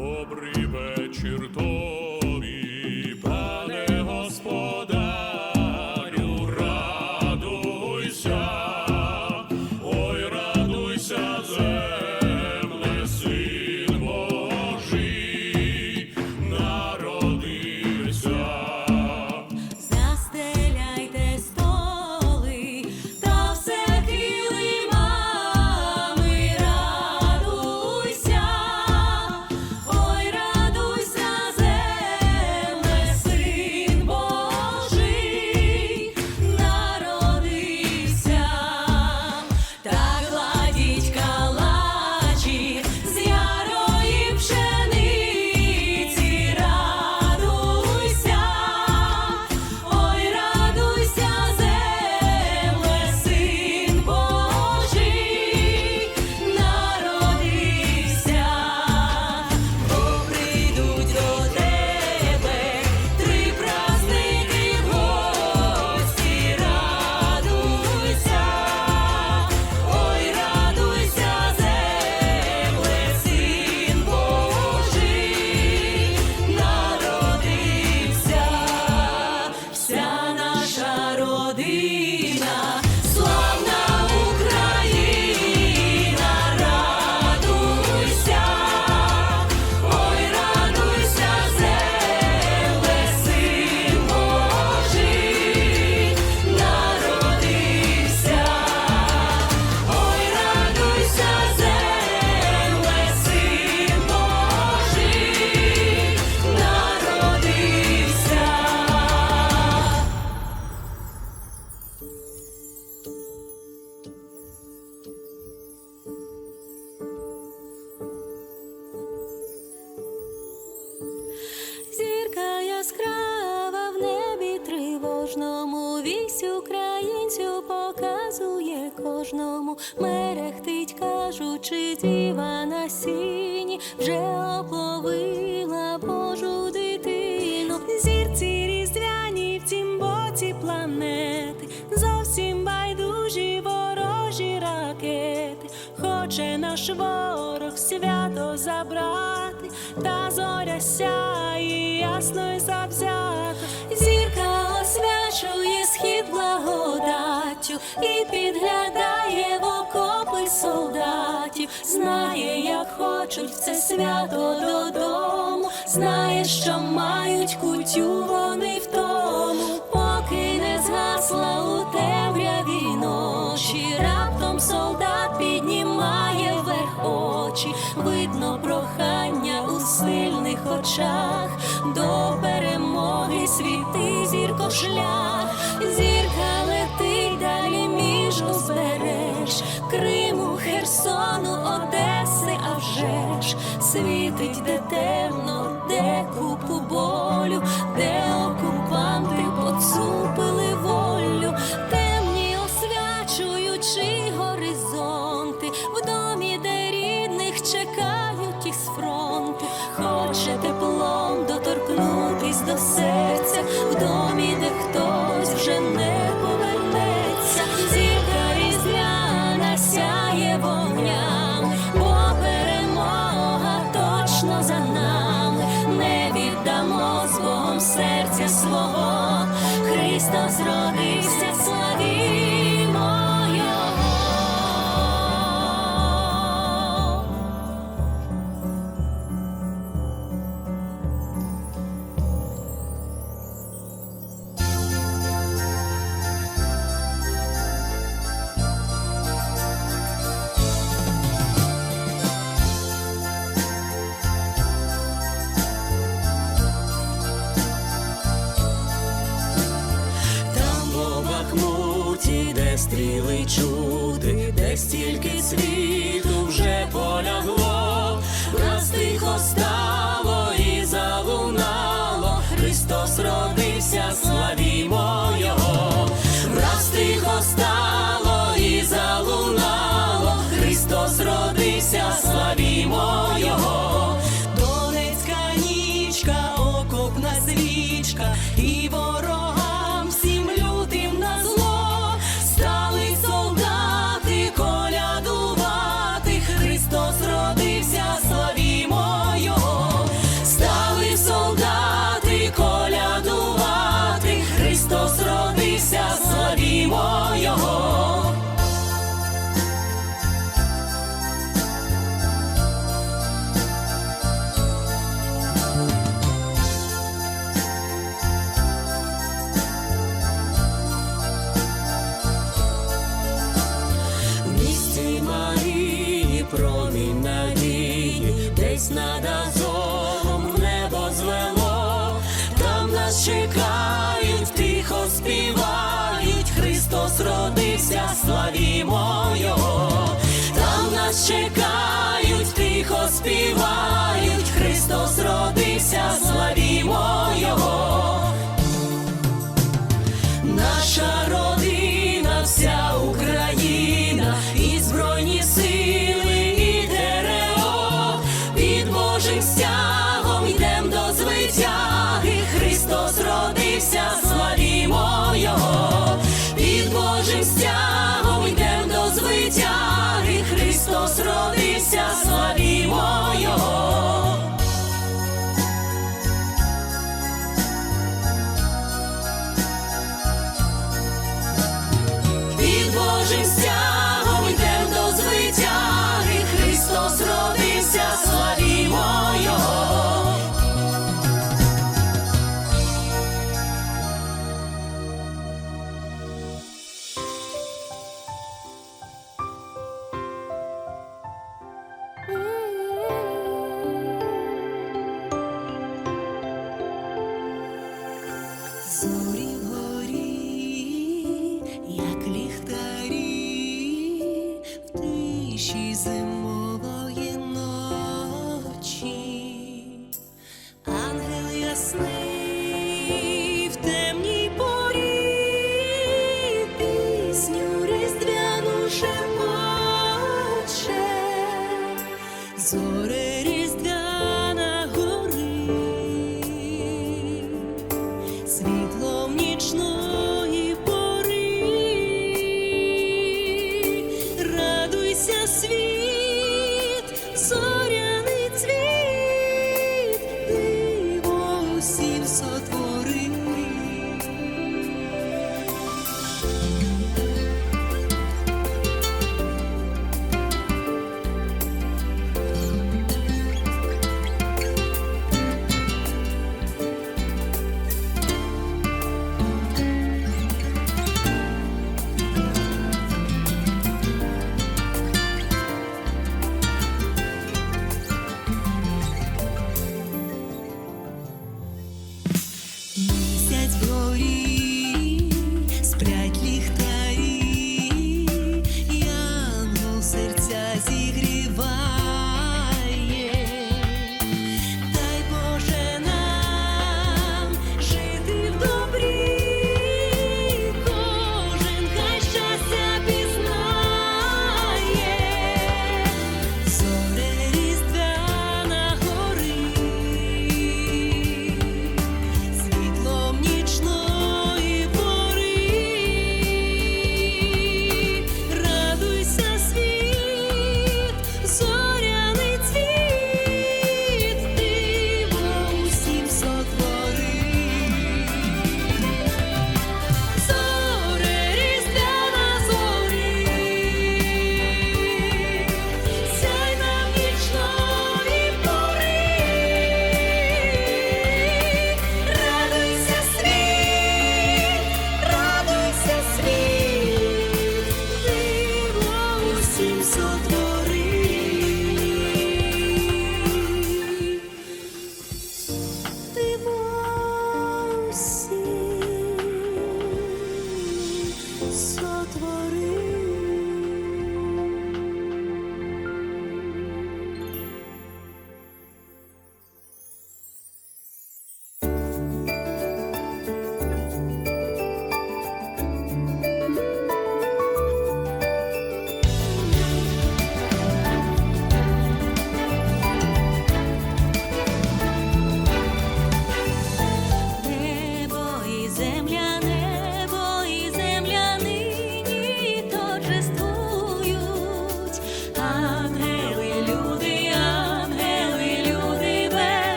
Добрий вечір тобі, вже опловила Божу дитину. Зірці різдвяні в цім боці планети, зовсім байдужі ворожі ракети. Хоче наш ворог свято забрати, та зоря сяє ясно й завзято. Зірка освячує схід благодаттю і підглядає в окопи солдатів. Знає, як хочуть в це свято додому. Знає, що мають кутю вони в тому, поки не згасла у темряві ночі. Раптом солдат піднімає вверх очі, видно прохання у сильних очах, до перемоги світи зірко шлях, Криму, Херсону, Одеси, а вже ж світить де темно, де купу Христос родився, славімо усім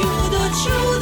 чудо, чудо.